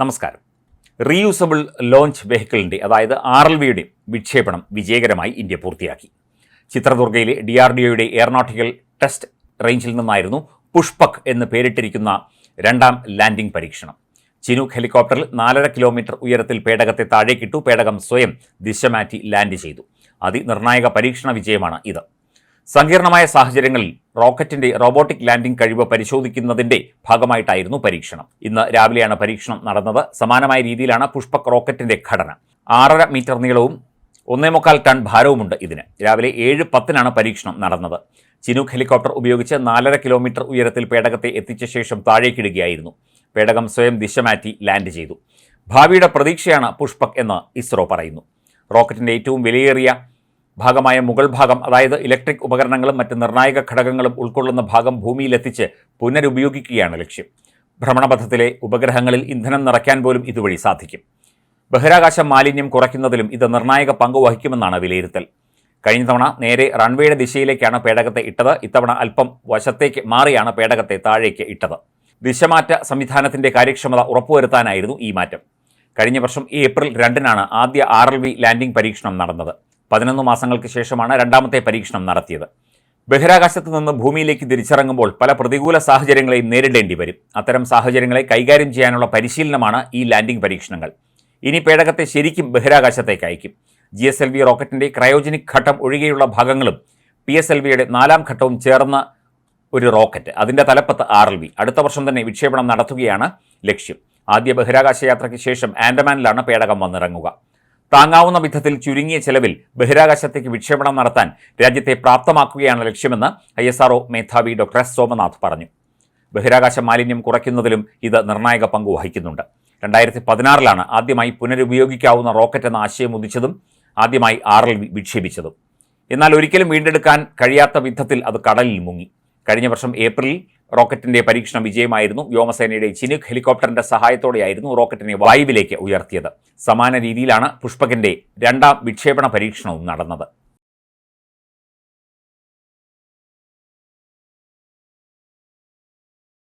നമസ്കാരം. Reusable launch വെഹിക്കിളിന്റെ അതായത് R L വിയുടെ വിക്ഷേപണം വിജയകരമായി ഇന്ത്യ പൂർത്തിയാക്കി. ചിത്രദുർഗയിലെ ഡി ആർ ഡി ഒയുടെ എയറോനോട്ടിക്കൽ ടെസ്റ്റ് റേഞ്ചിൽ നിന്നായിരുന്നു പുഷ്പക് എന്ന് പേരിട്ടിരിക്കുന്ന രണ്ടാം ലാൻഡിംഗ് പരീക്ഷണം. ചിനൂക്ക് ഹെലികോപ്റ്ററിൽ നാലര കിലോമീറ്റർ ഉയരത്തിൽ പേടകത്തെ താഴേക്കിട്ടു പേടകം സ്വയം ദിശ മാറ്റി ലാൻഡ് ചെയ്തു. അതിനിർണായക പരീക്ഷണ വിജയമാണ് ഇത്. സങ്കീർണമായ സാഹചര്യങ്ങളിൽ റോക്കറ്റിന്റെ റോബോട്ടിക് ലാൻഡിംഗ് കഴിവ് പരിശോധിക്കുന്നതിന്റെ ഭാഗമായിട്ടായിരുന്നു പരീക്ഷണം. ഇന്ന് രാവിലെയാണ് പരീക്ഷണം നടന്നത്. സമാനമായ രീതിയിലാണ് പുഷ്പക് റോക്കറ്റിന്റെ ഘടന. ആറര മീറ്റർ നീളവും ഒന്നേ മുക്കാൽ ടൺ ഭാരവുമുണ്ട് ഇതിന്. രാവിലെ ഏഴ് പത്തിനാണ് പരീക്ഷണം നടന്നത്. ചിനൂക്ക് ഹെലികോപ്റ്റർ ഉപയോഗിച്ച് നാലര കിലോമീറ്റർ ഉയരത്തിൽ പേടകത്തെ എത്തിച്ച ശേഷം താഴേക്കിടുകയായിരുന്നു. പേടകം സ്വയം ദിശ മാറ്റി ലാൻഡ് ചെയ്തു. ഭാവിയുടെ പ്രതീക്ഷയാണ് പുഷ്പക് എന്ന് ഇസ്രോ പറയുന്നു. റോക്കറ്റിന്റെ ഏറ്റവും വിലയേറിയ ഭാഗമായ മുകൾ ഭാഗം അതായത് ഇലക്ട്രിക് ഉപകരണങ്ങളും മറ്റ് നിർണായക ഘടകങ്ങളും ഉൾക്കൊള്ളുന്ന ഭാഗം ഭൂമിയിലെത്തിച്ച് പുനരുപയോഗിക്കുകയാണ് ലക്ഷ്യം. ഭ്രമണപഥത്തിലെ ഉപഗ്രഹങ്ങളിൽ ഇന്ധനം നിറയ്ക്കാൻ പോലും ഇതുവഴി സാധിക്കും. ബഹിരാകാശ മാലിന്യം കുറയ്ക്കുന്നതിലും ഇത് നിർണായക പങ്ക് വഹിക്കുമെന്നാണ് വിലയിരുത്തൽ. കഴിഞ്ഞ തവണ നേരെ റൺവേയുടെ ദിശയിലേക്കാണ് പേടകത്തെ ഇട്ടത്. ഇത്തവണ അല്പം വശത്തേക്ക് മാറിയാണ് പേടകത്തെ താഴേക്ക് ഇട്ടത്. ദിശമാറ്റ സംവിധാനത്തിന്റെ കാര്യക്ഷമത ഉറപ്പുവരുത്താനായിരുന്നു ഈ മാറ്റം. കഴിഞ്ഞ വർഷം ഏപ്രിൽ രണ്ടിനാണ് ആദ്യ ആർ എൽ വി ലാൻഡിംഗ് പരീക്ഷണം നടന്നത്. പതിനൊന്ന് മാസങ്ങൾക്ക് ശേഷമാണ് രണ്ടാമത്തെ പരീക്ഷണം നടത്തിയത്. ബഹിരാകാശത്ത് നിന്ന് ഭൂമിയിലേക്ക് തിരിച്ചിറങ്ങുമ്പോൾ പല പ്രതികൂല സാഹചര്യങ്ങളെയും നേരിടേണ്ടി വരും. അത്തരം സാഹചര്യങ്ങളെ കൈകാര്യം ചെയ്യാനുള്ള പരിശീലനമാണ് ഈ ലാൻഡിംഗ് പരീക്ഷണങ്ങൾ. ഇനി പേടകത്തെ ശരിക്കും ബഹിരാകാശത്തേക്ക് അയക്കും. ജി എസ് എൽ വി റോക്കറ്റിന്റെ ക്രയോജനിക് ഘട്ടം ഒഴികെയുള്ള ഭാഗങ്ങളും പി എസ് എൽ വിയുടെ നാലാം ഘട്ടവും ചേർന്ന ഒരു റോക്കറ്റ് അതിന്റെ തലപ്പത്ത് ആർ എൽ വി. അടുത്ത വർഷം തന്നെ വിക്ഷേപണം നടത്തുകയാണ് ലക്ഷ്യം. ആദ്യ ബഹിരാകാശ യാത്രയ്ക്ക് ശേഷം ആൻഡമാനിലാണ് പേടകം വന്നിറങ്ങുക. താങ്ങാവുന്ന വിധത്തിൽ ചുരുങ്ങിയ ചെലവിൽ ബഹിരാകാശത്തേക്ക് വിക്ഷേപണം നടത്താൻ രാജ്യത്തെ പ്രാപ്തമാക്കുകയാണ് ലക്ഷ്യമെന്ന് ഐ എസ് ആർഒ മേധാവി ഡോക്ടർ എസ്. സോമനാഥ് പറഞ്ഞു. ബഹിരാകാശ മാലിന്യം കുറയ്ക്കുന്നതിലും ഇത് നിർണായക പങ്ക് വഹിക്കുന്നുണ്ട്. രണ്ടായിരത്തി പതിനാറിലാണ് ആദ്യമായി പുനരുപയോഗിക്കാവുന്ന റോക്കറ്റ് എന്ന ആശയം ഉദിച്ചതും ആദ്യമായി ആർ എൽ വിക്ഷേപിച്ചതും. എന്നാൽ ഒരിക്കലും വീണ്ടെടുക്കാൻ കഴിയാത്ത വിധത്തിൽ അത് കടലിൽ മുങ്ങി. കഴിഞ്ഞ വർഷം ഏപ്രിലിൽ റോക്കറ്റിന്റെ പരീക്ഷണം വിജയമായിരുന്നു. വ്യോമസേനയുടെ ചിനുക് ഹെലികോപ്റ്ററിന്റെ സഹായത്തോടെയായിരുന്നു റോക്കറ്റിനെ വായുവിലേക്ക് ഉയർത്തിയത്. സമാന രീതിയിലാണ് പുഷ്പകിന്റെ രണ്ടാം വിക്ഷേപണ പരീക്ഷണവും നടന്നത്.